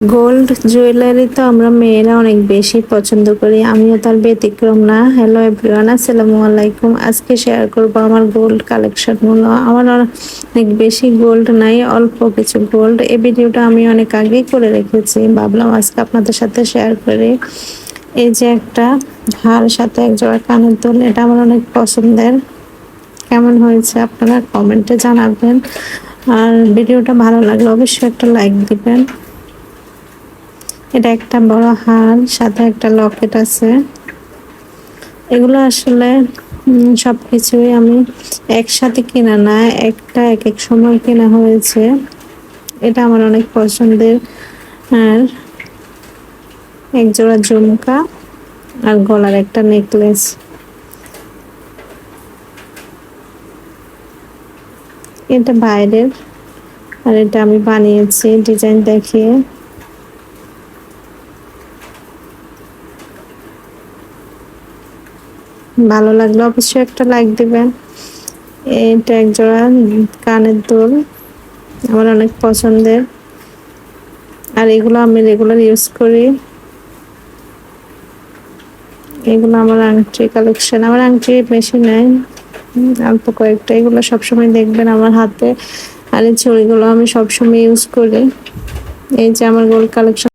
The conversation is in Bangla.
গোল্ড জুয়েলারি তো আমরা মেয়েরা অনেক বেশি পছন্দ করি। আমিও তার ব্যতিক্রম না। হ্যালো এভরিওয়ান আসসালামু আলাইকুম। আজকে শেয়ার করব আমার গোল্ড কালেকশনগুলো। আমার অনেক বেশি গোল্ড নাই, অল্প কিছু গোল্ড এই ভিডিওটা আমি অনেক আগেই করে রেখেছি। ভাবলাম আজকে আপনাদের সাথে শেয়ার করি। এই যে একটা হার সাথে এক জোড়া কানের দুল, এটা আমার অনেক পছন্দের। কেমন হয়েছে আপনারা কমেন্টে জানাবেন। আর ভিডিওটা ভালো লাগলে অবশ্যই একটা লাইক দিবেন। এটা একটা বড় হার সাথে একটা লকেট আছে। এগুলো আসলে উম, সবকিছুই আমি একসাথে কিনা না একটা এক এক সময় কেনা হয়েছে। এটা আমার অনেক পছন্দের আর এক জোড়া ঝুমকা আর গলার একটা নেকলেস। এটা বাইরের আর এটা আমি বানিয়েছি ডিজাইন দেখিয়ে। ভালো লাগলে। অবশ্যই একটা লাইক দিবেন। এটা এক জোড়া কানের দুল। আমার অনেক পছন্দের। আর এগুলো আমি রেগুলার ইউজ করি। এগুলো আমার আংটি কালেকশন আমার আংটি বেশি নেই। অল্প কয়েকটা। এগুলো সবসময় দেখবেন আমার হাতে। আর এই ছড়িগুলো আমি সবসময় ইউজ করি। এই যে আমার গোল্ড কালেকশন